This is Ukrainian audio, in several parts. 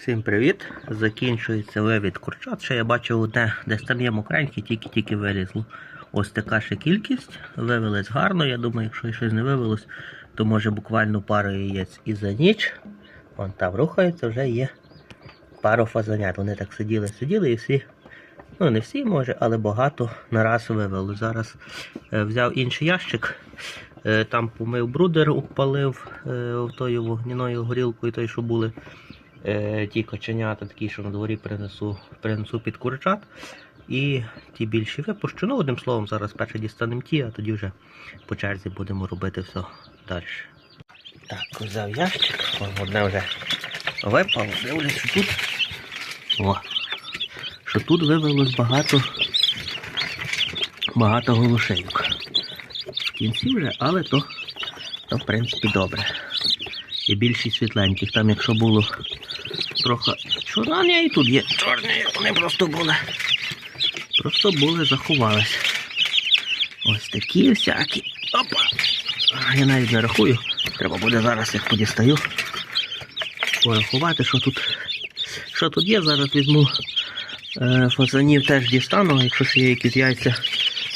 Всім привіт! Закінчується вивід курчат. Ще я бачив одне, десь там є мокренькі, тільки-тільки вилізло. Ось така ще кількість. Вивелись гарно. Я думаю, якщо щось не вивелось, то може буквально пару яєць і за ніч. Вон там рухається, вже є пару фазанят. Вони так сиділи, сиділи і всі. Ну, не всі може, але багато нараз вивели. Зараз е, взяв інший ящик, е, там помив брудер, упалив е, тою вогняною горілкою, той, що були е, ті коченята, такі, що на дворі принесу, принесу під курчат. І ті більші випущу. Ну, одним словом, зараз перше дістанемо ті, а тоді вже по черзі будемо робити все далі. Так, взяв ящик, одне вже випало, дивлюсь, що тут. О, що тут вивелось багато, багато голошейок. В кінці вже, але то, то в принципі добре. І більшість світленьких. Там якщо було трохи чорна, і тут є чорні, вони просто були. Просто були, заховались. Ось такі всякі. Опа! Я навіть не рахую. Треба буде зараз, як подістаю, порахувати, що тут. Що тут є, зараз візьму е, фазанів теж дістану, якщо ще є якісь яйця,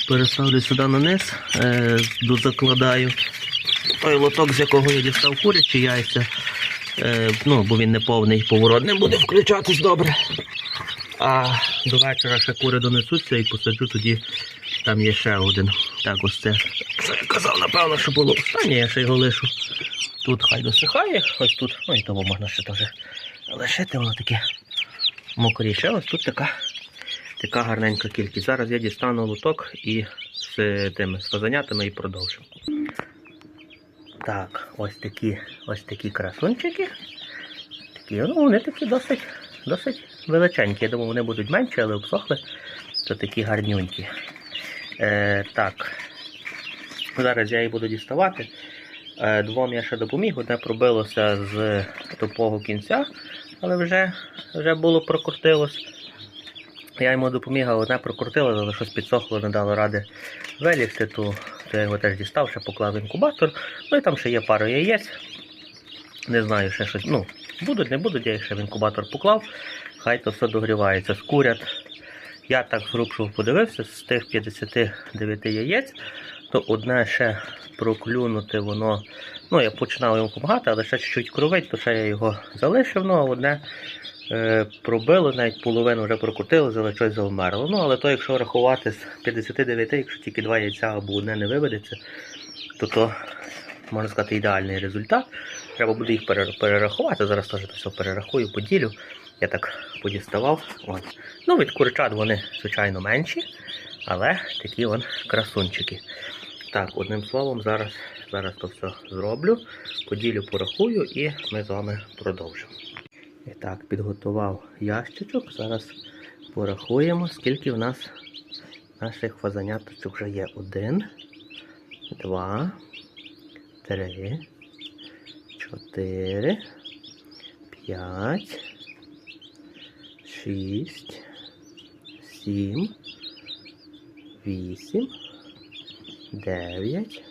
переставлю сюди на низ, е, дозакладаю. Той лоток, з якого я дістав курячі яйця, е, ну, бо він не повний, поворот не буде включатись добре. А до вечора ще кури донесуться і посаджу тоді. Там є ще один. Так, ось це. Що я казав, напевно, що було останнє, я ще його лишу. Тут хай досихає, ось тут, ну і того можна ще теж лишити, воно таке мокріше. Ось тут така, така гарненька кількість. Зараз я дістану лоток і з тими з і продовжимо. Так, ось такі, ось такі красунчики. Такі, ну, вони такі досить, досить величенькі. Я думаю, вони будуть менші, але обсохли. То такі гарнюнькі. Е, так. Зараз я їх буду діставати. Е, двом я ще допоміг, одне пробилося з тупого кінця, але вже, вже було прокрутилось. Я йому допоміг, а одне прокрутило, але щось підсохло, не дало ради вилізти, то я його теж дістав, ще поклав інкубатор. Ну і там ще є пара яєць. Не знаю, ще щось. Ну, будуть, не будуть, я їх ще в інкубатор поклав. Хай то все догрівається. Скурять. Я так зрубшу подивився, з тих 59 яєць, то одне ще проклюнути воно. Ну, я починав йому допомагати, але ще чуть-чуть кровить, то ще я його залишив, ну а одне е, пробило, навіть половину вже прокрутило, але щось завмерло. Ну, але то, якщо рахувати з 59, якщо тільки два яйця або одне не виведеться, то то можна сказати ідеальний результат. Треба буде їх перерахувати. Зараз теж це все перерахую, поділю. Я так подіставав. От. Ну, від курчат вони, звичайно, менші, але такі вон красунчики. Так, одним словом, зараз, зараз то все зроблю, поділю, порахую і ми з вами продовжимо. І так, підготував ящичок. Зараз порахуємо, скільки в нас наших фазаняточок вже є. Один, два, три, чотири, п'ять, шість, сім, вісім, дев'ять,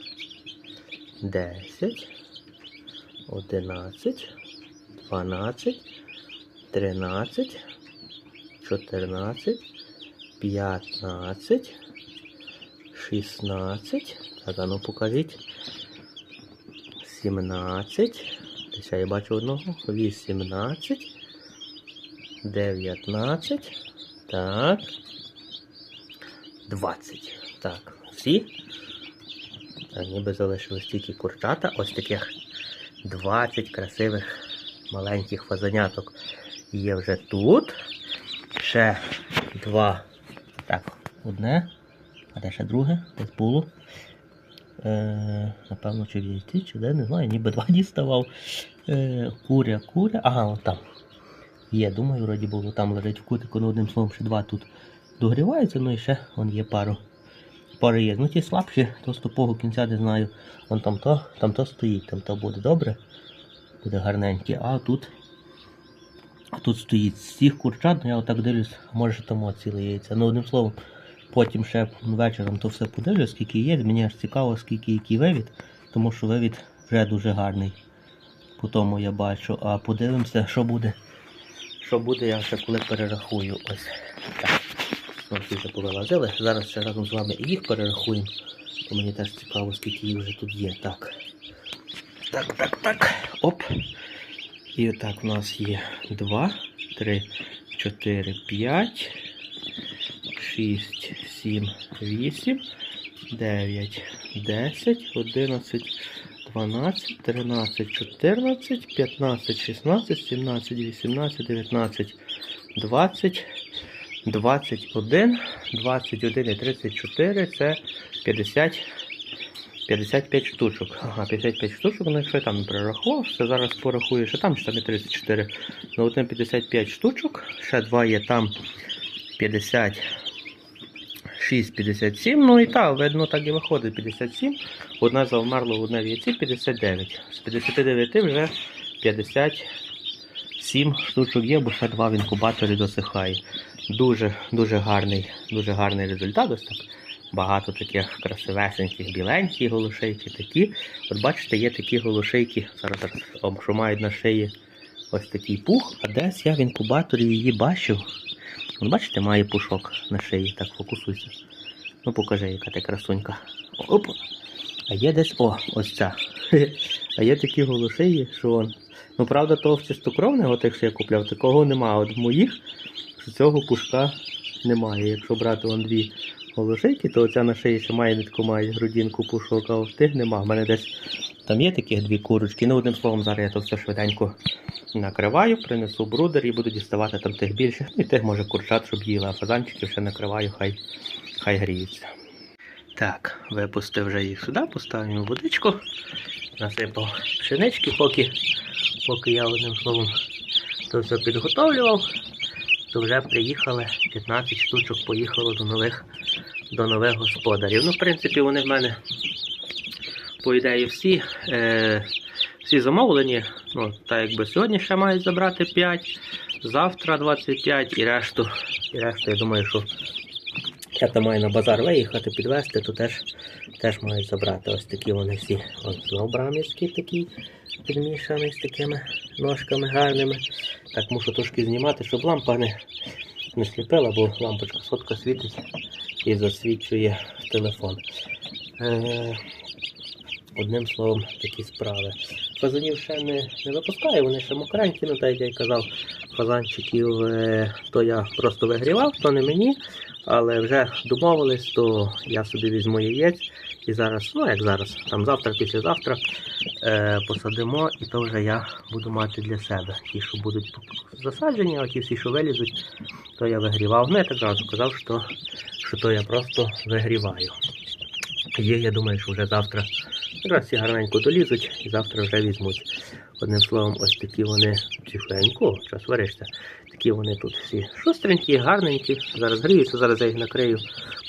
десять, одинадцять, дванадцять, тринадцять, чотирнадцять, п'ятнадцять, шістнадцять. Так, а ну покажіть. Сімнадцять. Десь я бачу одного. Вісімнадцять. 19. Так. 20. Так, всі. Так, ніби залишилось тільки курчата. Ось таких 20 красивих маленьких фазаняток є вже тут. Ще два. Так, одне. А де ще друге? Десь було. Е, напевно, чи в яйці, чи де, не знаю, ніби два діставав. Е, куря, куря. Ага, от там. Є, думаю, вроді було там лежить в кутику, ну одним словом, ще два тут догріваються, ну і ще вон є пару. Пари є. Ну ті слабші, то з тупого кінця не знаю. Вон там то, там то стоїть, там то буде добре. Буде гарненьке. А тут. Тут стоїть з цих курчат, ну я отак дивлюсь, може тому ціле яйця. Ну одним словом, потім ще вечором то все подивлюсь, скільки є. Мені аж цікаво, скільки який вивід, тому що вивід вже дуже гарний. По тому я бачу. А подивимося, що буде Що буде, я ще коли перерахую. Ось. Так. Ось вже повилазили. Зараз ще разом з вами і їх перерахуємо. Бо мені теж цікаво, скільки їх вже тут є. Так. Так, так, так. Оп. І отак у нас є 2, 3, 4, 5, 6, 7, 8, 9, 10, 11, 12, 13, 14, 15, 16, 17, 18, 19, 20, 21, 21 і 34 це 50, 55 штучок. Ага, 55 штучок, ну якщо я там перерахував, це зараз порахую, що там, що там є 34. Ну, одне 55 штучок, ще два є там 50-57. ну і так, видно, так і виходить 57. Одна завмерла, одна в яйці 59. З 59 вже 57 штучок є, бо ще два в інкубаторі досихає. Дуже, дуже гарний, дуже гарний результат. Ось так. Багато таких красивесеньких, біленьких голошейки такі. От бачите, є такі голошейки, зараз, що мають на шиї ось такий пух, а десь я в інкубаторі її бачив. От бачите, має пушок на шиї. Так, фокусуйся. Ну покажи, яка ти красунька. Оп. А є десь, о, ось ця. А є такі голошиї, що он. Ну, правда, того чистокровного, тих, що я купляв, такого нема. От в моїх що цього пушка немає. Якщо брати вон дві голошейки, то оця на шиї ще має нитку, має грудинку пушок, а в тих нема. В мене десь там є таких дві курочки. Ну, одним словом, зараз я то все швиденько накриваю, принесу брудер і буду діставати там тих більших. Ну і тих може курчат, щоб їли, а фазанчиків ще накриваю, хай, хай гріються. Так, випустив вже їх сюди, поставив водичку, насипав пшенички, поки, поки я одним словом то все підготовлював, то вже приїхали 15 штучок, поїхало до нових, до нових господарів. Ну, в принципі, вони в мене, по ідеї, всі, е, всі замовлені. Ну, так якби сьогодні ще мають забрати 5, завтра 25 і решту, і решту, я думаю, що я там маю на базар виїхати, підвезти, то теж, теж мають забрати. Ось такі вони всі. От знову брамівський такий підмішаний з такими ножками гарними. Так мушу трошки знімати, щоб лампа не, не сліпила, бо лампочка сотка світить і засвічує телефон. Е, одним словом, такі справи. Фазанів ще не, не випускаю, вони ще мокренькі, ну так як я й казав, фазанчиків е, то я просто вигрівав, то не мені. Але вже домовились, то я собі візьму яєць і зараз, ну як зараз, там завтра, післязавтра е, посадимо, і то вже я буду мати для себе. Ті, що будуть засаджені, а ті всі, що вилізуть, то я вигрівав. Ну я так разу казав, що, що то я просто вигріваю. Є, я думаю, що вже завтра якраз всі гарненько долізуть і завтра вже візьмуть. Одним словом, ось такі вони тихенько, час варишся. Такі вони тут всі шустренькі, гарненькі. Зараз гріються, зараз я їх накрию,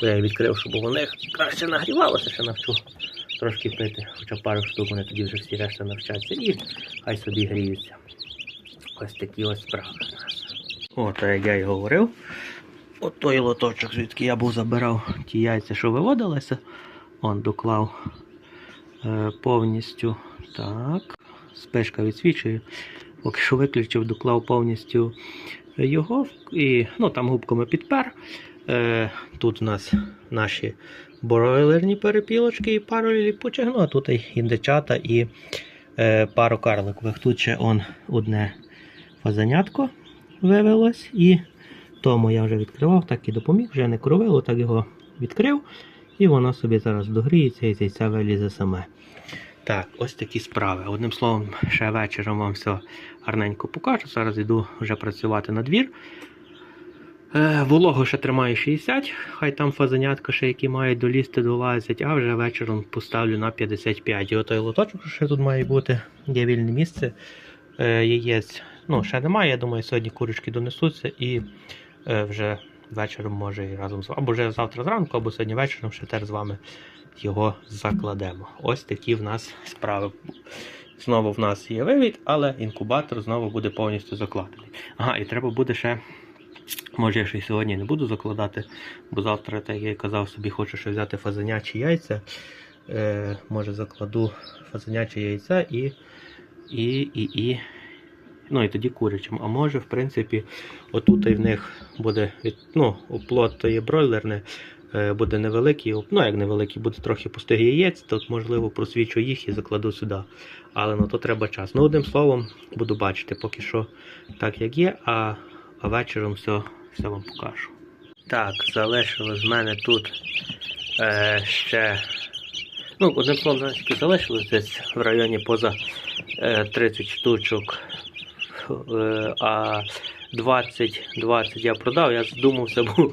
бо я їх відкрив, щоб вони краще нагрівалося, ще навчу трошки пити. Хоча пару штук вони тоді вже всі решта навчаться і хай собі гріються. Ось такі ось справи у. От, як я й говорив. От той лоточок, звідки я був забирав ті яйця, що виводилися. Он доклав е, повністю. Так. Спешка відсвічує. Поки що виключив, доклав повністю його і ну, там губками підпер. Е, тут у нас наші бройлерні перепілочки і пару ліпучих, ну а тут і індичата і е, пару карликових. Тут ще он одне фазанятко вивелось і тому я вже відкривав, так і допоміг, вже не кровило, так його відкрив. І воно собі зараз догріється і це вилізе саме. Так, ось такі справи. Одним словом, ще вечором вам все гарненько покажу. Зараз йду вже працювати на двір. Е, вологу ще тримаю 60, хай там фазанятка ще які мають долізти, долазять, а вже вечором поставлю на 55. І отой лоточок, що ще тут має бути, є вільне місце. Е, яєць ну, ще немає. Я думаю, сьогодні курочки донесуться і е, вже вечором може і разом з вами, або вже завтра зранку, або сьогодні вечором ще теж з вами його закладемо. Ось такі в нас справи. Знову в нас є вивід, але інкубатор знову буде повністю закладений. Ага, і треба буде ще. Може, я ще й сьогодні не буду закладати, бо завтра, так як я казав, собі хочу ще взяти фазанячі яйця. Е, може закладу фазанячі яйця і, і, і, і, Ну і тоді курячим. А може, в принципі, отут і в них буде ну, оплот то є бройлерне, буде невеликий, ну як невеликий, буде трохи пустих яєць, то можливо просвічу їх і закладу сюди. Але ну то треба час. Ну, одним словом, буду бачити поки що так, як є, а, а вечором все, все вам покажу. Так, залишилось з мене тут е, ще. Ну, одним словом, залишилось десь в районі поза е, 30 штучок. Е, а 20, 20 я продав, я задумався, бо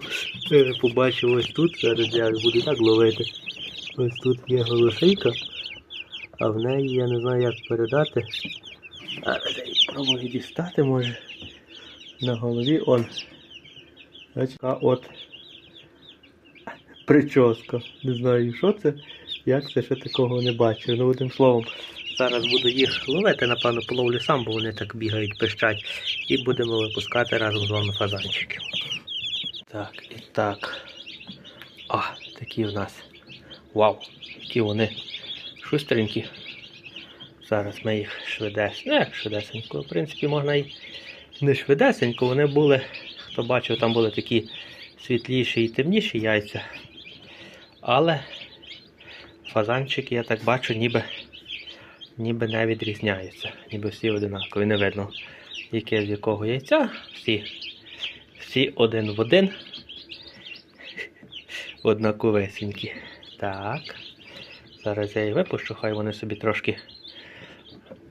побачив ось тут, зараз я буду так ловити. Ось тут є голошейка, а в неї я не знаю як передати. А спробую дістати може. На голові он. Така от прическа. Не знаю, що це, як це ще такого не бачив. Ну, одним словом, зараз буду їх ловити, напевно, половлю сам, бо вони так бігають, пищать. І будемо випускати разом з вами фазанчиків. Так, і так. А, такі в нас. Вау, які вони шустренькі. Зараз ми їх швидесенько. Ну, як швидесенько, в принципі, можна і не швидесенько. Вони були, хто бачив, там були такі світліші і темніші яйця. Але фазанчики, я так бачу, ніби, ніби не відрізняються. Ніби всі одинакові. Не видно, яке з якого яйця. Всі, всі один в один. Однаковесенькі. Так. Зараз я їх випущу, хай вони собі трошки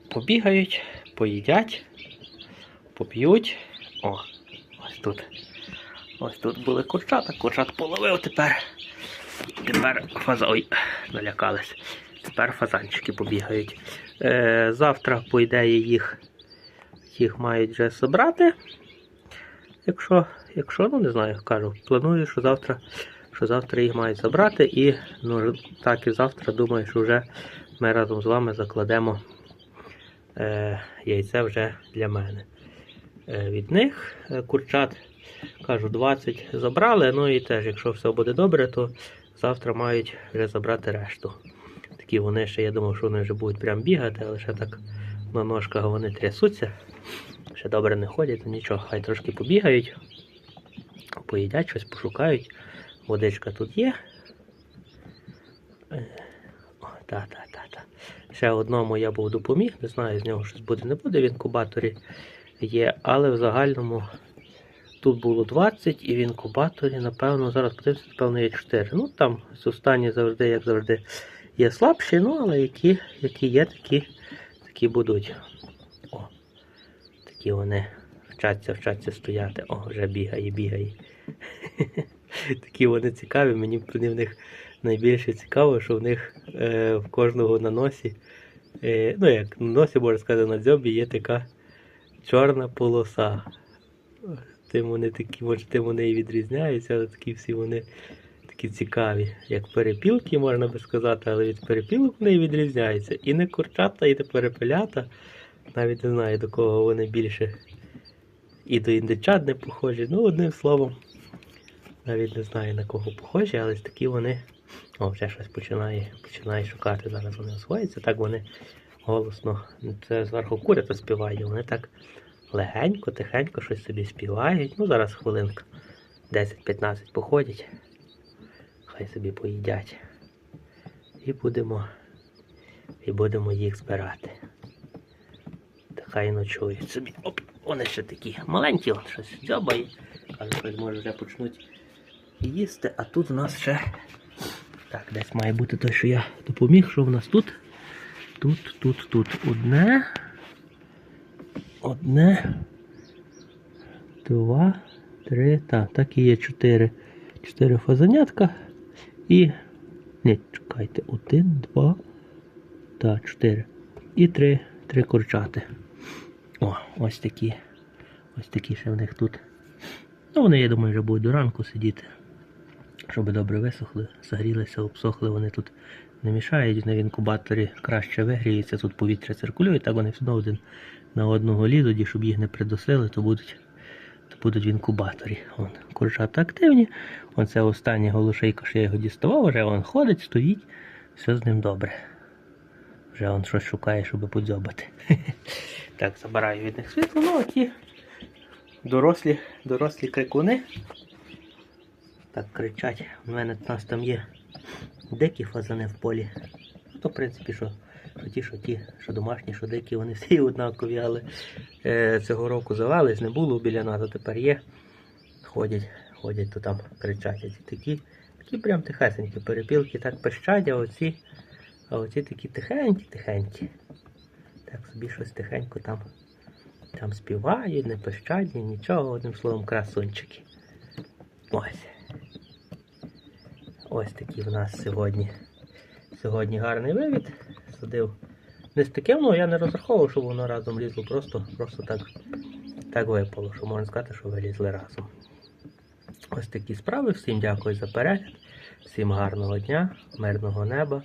побігають, поїдять, поп'ють. О, ось тут. Ось тут були курчата, курчат половив тепер. Тепер фаза. Ой, налякались. Тепер фазанчики побігають. Е, завтра, по ідеї, їх, їх мають вже зібрати. Якщо, якщо, ну не знаю, кажу, планую, що завтра, що завтра їх мають забрати. І ну, так і завтра думаю, що вже ми разом з вами закладемо е, яйце вже для мене. Е, від них е, курчат, кажу, 20 забрали. Ну і теж, якщо все буде добре, то завтра мають вже забрати решту. Такі вони ще, я думав, що вони вже будуть прям бігати, але ще так на ножках вони трясуться. Ще добре не ходять, то нічого, хай трошки побігають, поїдять, щось пошукають. Водичка тут є. Е, О, та, та, та, та. Ще одному я був допоміг, не знаю, з нього щось буде, не буде в інкубаторі є, але в загальному тут було 20 і в інкубаторі, напевно, зараз подивимося, напевно, є 4. Ну там останні завжди, як завжди, є слабші, ну але які, які є, такі, такі будуть. О, такі вони вчаться, вчаться стояти. О, вже бігає, бігає. Такі вони цікаві, мені в них найбільше цікаво, що в них е, в кожного на носі, е, ну як на носі, можна сказати, на дзьобі є така чорна полоса. Тим вони такі, може, тим вони і відрізняються, але такі всі вони такі цікаві. Як перепілки, можна би сказати, але від перепілок вони відрізняються. І не курчата, і не перепелята. Навіть не знаю, до кого вони більше. І до індичат не похожі. Ну, одним словом, навіть не знаю на кого похожі, але такі вони. О, вже щось починає, починає шукати. Зараз вони освоюються. Так вони голосно. Це зверху курята співає. Вони так легенько, тихенько щось собі співають. Ну, зараз хвилинка. 10-15 походять. Хай собі поїдять. І будемо, і будемо їх збирати. Та хай ночують собі. Оп, вони ще такі маленькі, щось дзьобає. Але щось може вже почнуть їсти, а тут у нас ще. Так, десь має бути те, що я допоміг, що в нас тут. Тут, тут, тут одне. Одне. Два, три. Так, так і є чотири. Чотири фазанятка. І. Ні, чекайте, один, два. Так, чотири. І три, три курчати. О, ось такі. Ось такі ще в них тут. Ну, вони, я думаю, вже будуть до ранку сидіти. Щоб добре висохли, загрілися, обсохли, вони тут не мішають, на інкубаторі краще вигріється, тут повітря циркулює, так вони все одно один на одного лізуть, і щоб їх не придусили, то будуть, будуть в інкубаторі. Вон, курчата активні. Оце остання голошейка, що я його діставав, вже він ходить, стоїть, все з ним добре. Вже он щось шукає, щоб подзьобати. Так, забираю від них світло. Ну, а ті дорослі, дорослі крикуни. Так кричать. У мене у нас там є дикі фазани в полі. Ну, то, в принципі, що, що ті, що ті, що домашні, що дикі, вони всі однакові, але е, цього року завались, не було біля нас, а тепер є. Ходять, ходять, то там кричать. Такі, такі прям тихесенькі перепілки, так пищать, а оці, а оці такі тихенькі, тихенькі. Так собі щось тихенько там, там співають, не пищать, ні нічого, одним словом, красунчики. Ось. Ось такий в нас сьогодні. Сьогодні гарний вивід. Садив. Не таким, ну я не розраховував, щоб воно разом лізло, просто, просто так, так випало, що можна сказати, що вилізли разом. Ось такі справи. Всім дякую за перегляд, всім гарного дня, мирного неба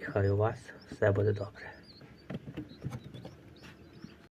і хай у вас все буде добре.